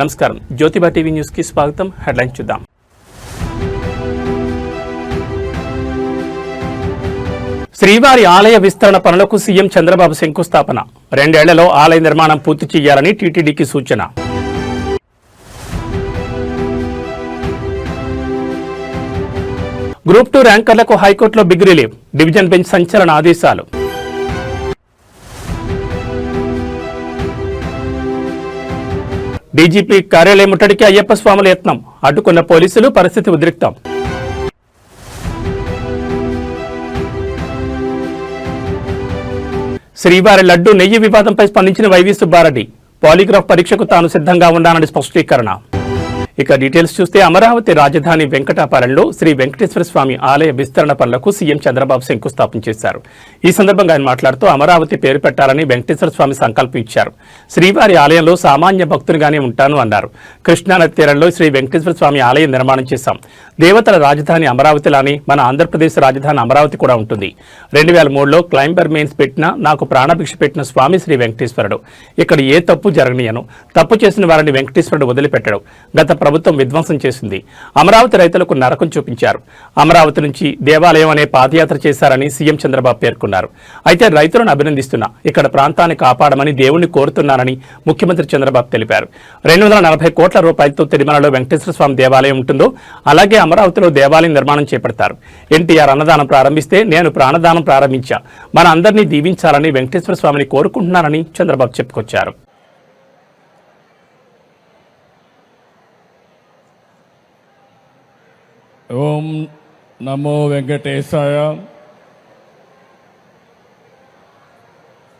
నమస్కారం. జ్యోతిబా టీవీ న్యూస్కి స్వాగతం. హెడ్లైన్ చూద్దాం. శ్రీవారి ఆలయ విస్తరణ పనులకు సీఎం చంద్రబాబు శంకుస్థాపన. రెండేళ్ళలో ఆలయ నిర్మాణం పూర్తి చేయాలని టీటీడీకి సూచన. గ్రూప్ టూ ర్యాంకర్లకు హైకోర్టులో బిగ్ రిలీఫ్. డివిజన్ బెంచ్ సంచలన ఆదేశాలు. డీజీపీ కార్యాలయం ముట్టడికి అయ్యప్ప స్వాముల యత్నం. అడ్డుకున్న పోలీసులు పరిస్థితి ఉద్రిక్తం. శ్రీవారి లడ్డు నెయ్యి వివాదంపై స్పందించిన వైవి సుబ్బారెడ్డి. పాలిగ్రాఫ్ పరీక్షకు తాను సిద్ధంగా ఉన్నానని స్పష్టీకరణ. ఇక డీటెయిల్స్ చూస్తే అమరావతి రాజధాని వెంకటాపాలెంలో శ్రీ వెంకటేశ్వర స్వామి ఆలయ విస్తరణ పనులకు సీఎం చంద్రబాబు శంకుస్థాపన చేశారు. ఈ సందర్భంగా ఆయన మాట్లాడుతూ అమరావతి పేరు పెట్టాలని వెంకటేశ్వర స్వామి సంకల్పం ఇచ్చారు. శ్రీవారి ఆలయంలో సామాన్య భక్తునిగానే ఉంటాను అన్నారు. కృష్ణానది తీరంలో శ్రీ వెంకటేశ్వర స్వామి ఆలయం నిర్మాణం చేశాం. దేవతల రాజధాని అమరావతిలానే మన ఆంధ్రప్రదేశ్ రాజధాని అమరావతి కూడా ఉంటుంది. రెండు వేల మూడులో క్లైంబర్ మెయిన్స్ పెట్టిన నాకు ప్రాణభిక్ష పెట్టిన స్వామి శ్రీ వెంకటేశ్వరుడు. ఇక్కడ ఏ తప్పు జరగనీయను. తప్పు చేసిన వారిని వెంకటేశ్వరుడు వదిలిపెట్టడు. గత ప్రభుత్వం విధ్వంసం చేసింది. అమరావతి రైతులకు నరకం చూపించారు. అమరావతి నుంచి దేవాలయం అనే పాదయాత్ర చేశారని సీఎం చంద్రబాబు పేర్కొన్నారు. అయితే రైతులను అభినందిస్తున్నా ఇక్కడ ప్రాంతాన్ని కాపాడమని దేవుణ్ణి కోరుతున్నానని ముఖ్యమంత్రి చంద్రబాబు తెలిపారు. రెండు వందల నలభై కోట్ల రూపాయలతో తిరుమలలో వెంకటేశ్వర స్వామి దేవాలయం ఉంటుందో అలాగే అమరావతిలో దేవాలయం నిర్మాణం చేపడతారు. ఎన్టీఆర్ అన్నదానం ప్రారంభిస్తే నేను ప్రాణదానం ప్రారంభించా. మన అందరినీ దీవించాలని వెంకటేశ్వర స్వామిని కోరుకుంటున్నానని చంద్రబాబు చెప్పుకొచ్చారు. ఓం నమో వెంకటేశాయ.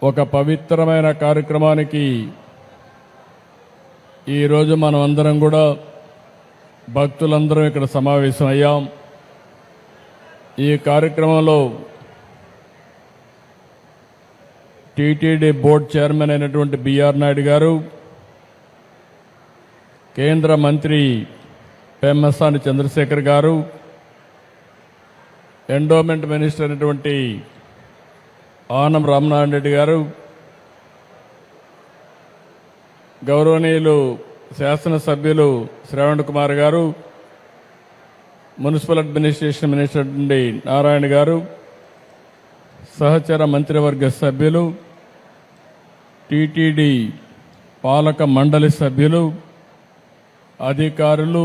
ఒక పవిత్రమైన కార్యక్రమానికి ఈరోజు మనం అందరం కూడా భక్తులందరం ఇక్కడ సమావేశం అయ్యాం ఈ కార్యక్రమంలో టీటీడీ బోర్డు చైర్మన్ అయినటువంటి బిఆర్ నాయుడు గారు కేంద్ర మంత్రి పెమ్మసాని చంద్రశేఖర్ గారు ఎండోమెంట్ మినిస్టర్ అయినటువంటి ఆనం రామనారాయణ రెడ్డి గారు గౌరవనీయులు శాసనసభ్యులు శ్రవణ్ కుమార్ గారు మున్సిపల్ అడ్మినిస్ట్రేషన్ మినిస్టర్ నుండి నారాయణ గారు సహచర మంత్రివర్గ సభ్యులు టీటీడీ పాలక మండలి సభ్యులు అధికారులు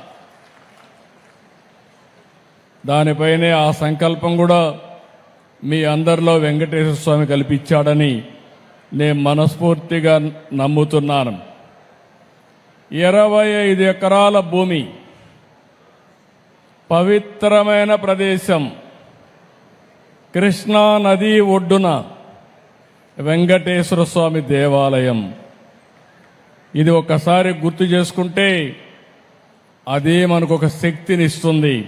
దానిపైనే ఆ సంకల్పం కూడా మీ అందరిలో వెంకటేశ్వర స్వామి కల్పించాడని నేను మనస్ఫూర్తిగా నమ్ముతున్నాను. ఇరవై ఐదు ఎకరాల భూమి పవిత్రమైన ప్రదేశం కృష్ణా నది ఒడ్డున వెంకటేశ్వర స్వామి దేవాలయం. ఇది ఒకసారి గుర్తు చేసుకుంటే అదే మనకు ఒక శక్తినిస్తుంది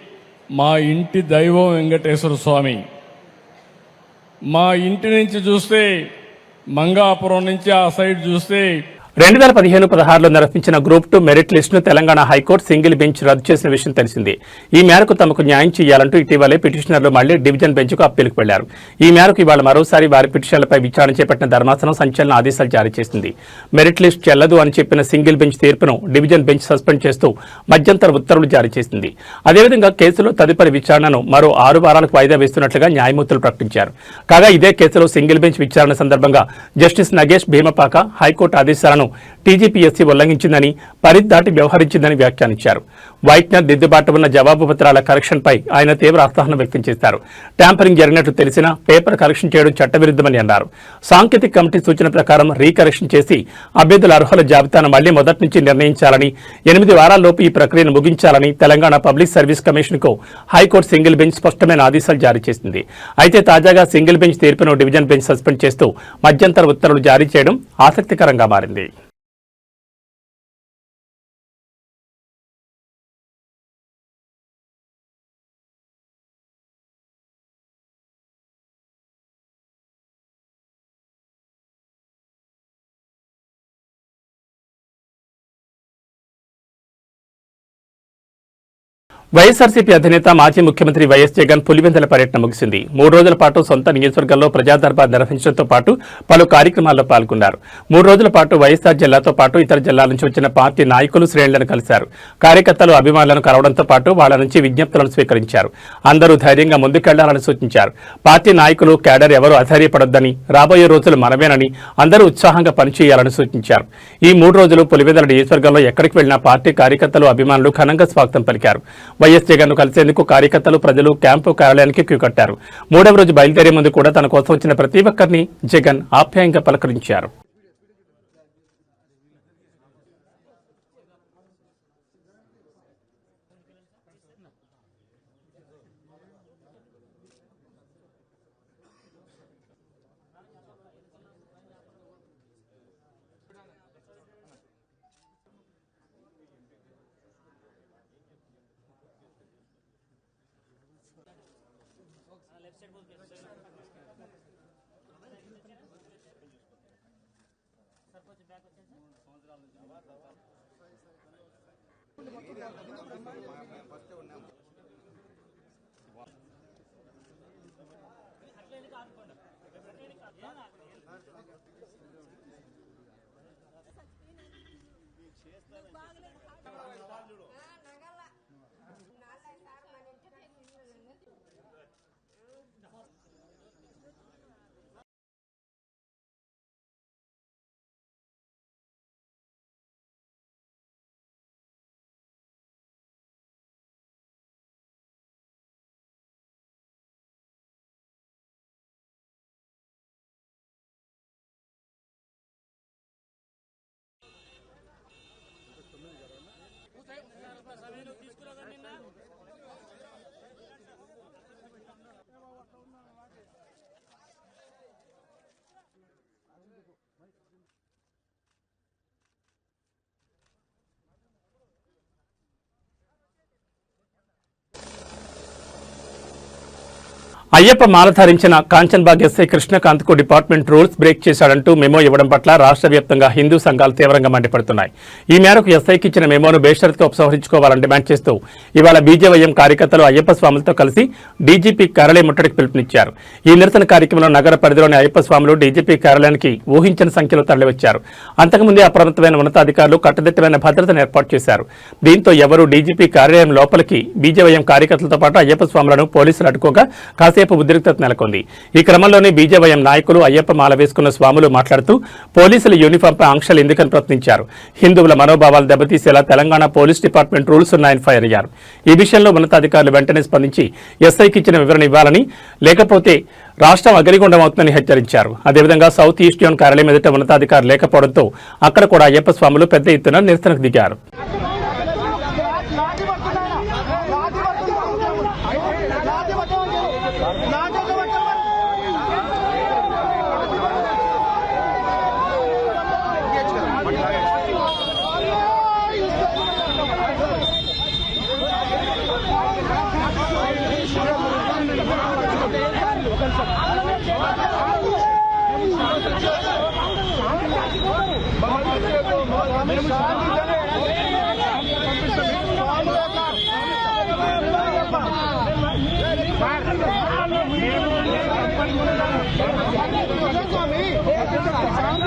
మా ఇంటి దైవం వెంకటేశ్వర స్వామి. మా ఇంటి నుంచి చూస్తే మంగాపురం నుంచి ఆ సైడ్ చూస్తే రెండు వేల పదిహేను పదహారులో నిర్వహించిన group two merit లిస్టును Telangana high court single bench రద్దు చేసిన విషయం తెలిసింది. ఈ మేరకు తమకు న్యాయం చేయాలంటూ ఇటీవలే పిటిషనర్లు మళ్ళీ డివిజన్ బెంచ్కు అప్పీలుకు వెళ్ళారు. ఈ మేరకు ఇవాళ మరోసారి వారి పిటిషన్లపై విచారణ చేపట్టిన ధర్మాసనం సంచలన ఆదేశాలు జారీ చేసింది. మెరిట్ లిస్ట్ చెల్లదు అని చెప్పిన సింగిల్ బెంచ్ తీర్పును డివిజన్ బెంచ్ సస్పెండ్ చేస్తూ మధ్యంతర ఉత్తర్వులు జారీ చేసింది. అదేవిధంగా కేసులో తదుపరి విచారణను మరో ఆరు వారాలకు వాయిదా వేస్తున్నట్లుగా న్యాయమూర్తులు ప్రకటించారు. కాగా ఇదే కేసులో సింగిల్ బెంచ్ విచారణ సందర్భంగా justice Nagesh Bheemapaka high court ఆదేశాలను టీజీపీఎస్సీ ఉల్లంఘించిందని పరిధి దాటి వ్యవహరించిందని వ్యాఖ్యానించారు. వైట్నర్ దిద్దుబాటు ఉన్న జవాబు పత్రాల కరెక్షన్పై ఆయన తీవ్ర అసహనం వ్యక్తం చేశారు. ట్యాంపరింగ్ జరిగినట్లు తెలిసినా పేపర్ కరెక్షన్ చేయడం చట్టవిరుద్ధమని అన్నారు. సాంకేతిక కమిటీ సూచన ప్రకారం రీకరెక్షన్ చేసి అభ్యర్థుల అర్హుల జాబితాను మళ్ళీ మొదటి నుంచి నిర్ణయించాలని ఎనిమిది వారాల్లోపు ఈ ప్రక్రియను ముగించాలని తెలంగాణ పబ్లిక్ సర్వీస్ కమిషన్కు హైకోర్టు సింగిల్ బెంచ్ స్పష్టమైన ఆదేశాలు జారీ చేసింది. అయితే తాజాగా సింగిల్ బెంచ్ తీర్పును డివిజన్ బెంచ్ సస్పెండ్ చేస్తూ మధ్యంతర ఉత్తర్వులు జారీ చేయడం ఆసక్తికరంగా మారింది. వైఎస్ఆర్సీపీ అధినేత మాజీ ముఖ్యమంత్రి వైఎస్ జగన్ పులివెందుల పర్యటన ముగిసింది. మూడు రోజుల పాటు సొంత నియోజకవర్గంలో ప్రజాదర్బార్ నిర్వహించడంతో పాటు పలు కార్యక్రమాల్లో పాల్గొన్నారు. మూడు రోజుల పాటు వైఎస్ఆర్ జిల్లాతో పాటు ఇతర జిల్లాల నుంచి వచ్చిన పార్టీ నాయకులు శ్రేణులను కలిశారు. కార్యకర్తలు అభిమానులను కలవడంతో పాటు వాళ్ళ నుంచి విజ్ఞప్తులను స్వీకరించారు. అందరూ ధైర్యంగా ముందుకెళ్ళాలని సూచించారు. పార్టీ నాయకులు కేడర్ ఎవరూ అధైర్యపడొద్దని రాబోయే రోజులు మనమేనని అందరూ ఉత్సాహంగా పనిచేయాలని సూచించారు. ఈ మూడు రోజులు పులివెందుల నియోజకవర్గంలో ఎక్కడికి వెళ్ళినా పార్టీ కార్యకర్తలు అభిమానులు ఘనంగా స్వాగతం పలికారు. వైఎస్ జగన్ను కలిసేందుకు కార్యకర్తలు ప్రజలు క్యాంపు కార్యాలయానికి క్యూ కట్టారు. మూడవ రోజు బయలుదేరే ముందు కూడా తన కోసం వచ్చిన ప్రతి ఒక్కరిని జగన్ ఆప్యాయంగా పలకరించారు. వెబ్సైట్ సార్ కొంచెం బ్యాక్ వచ్చేసి సంవత్సరాల నుంచి ఫస్ట్ ఉన్నాం అట్లనే కాదుకోండి అట్లనే కాదు చేస్తాను అయ్యప్ప మాల ధరించిన కాంచన్బాగ్ ఎస్ఐ కృష్ణకాంత్కు డిపార్ట్మెంట్ రూల్స్ బ్రేక్ చేశాడంటూ మెమో ఇవ్వడం పట్ల రాష్ట్ర వ్యాప్తంగా హిందూ సంఘాలు తీవ్రంగా మండిపడుతున్నాయి. ఈ మేరకు ఎస్ఐకి ఇచ్చిన మెమోను బేషరత్గా ఉపసంహరించుకోవాలని డిమాండ్ చేస్తూ ఇవాళ బీజేవైఎం కార్యకర్తలు అయ్యప్ప స్వాములతో కలిసి డీజీపీ కార్యాలయం ముట్టడికి పిలుపునిచ్చారు. ఈ నిరసన కార్యక్రమంలో నగర పరిధిలోని అయ్యప్ప స్వాములు డీజీపీ కార్యాలయానికి ఊహించిన సంఖ్యలో తరలివచ్చారు. అంతకుముందే అప్రమత్తమైన ఉన్నతాధికారులు కట్టుదిట్టమైన భద్రతను ఏర్పాటు చేశారు. దీంతో ఎవరూ డీజీపీ కార్యాలయం లోపలికి బీజేవైఎం కార్యకర్తలతో పాటు అయ్యప్ప స్వాములను పోలీసులు అడ్డుకోగా కాసేపు ఉద్రిక్తత నెలకొంది. ఈ క్రమంలోనే బీజేవైఎం నాయకులు అయ్యప్ప మాల వేసుకున్న స్వాములు మాట్లాడుతూ పోలీసుల యూనిఫామ్పై ఆంక్షలు ఎందుకని ప్రశ్నించారు. హిందువుల మనోభావాలు దెబ్బతీసేలా తెలంగాణ పోలీస్ డిపార్ట్మెంట్ రూల్స్ ఉన్నాయని ఫైర్ అయ్యారు. ఈ విషయంలో ఉన్నతాధికారులు వెంటనే స్పందించి ఎస్ఐకి ఇచ్చిన వివరణ ఇవ్వాలని లేకపోతే రాష్ట్రం అగ్నిగుండం అవుతుందని హెచ్చరించారు. అదేవిధంగా సౌత్ ఈస్ట్ జోన్ కార్యాలయం ఎదుట ఉన్నతాధికారులు లేకపోవడంతో అక్కడ కూడా అయ్యప్ప స్వాములు పెద్ద ఎత్తున నిరసనకు దిగారు. స్వామి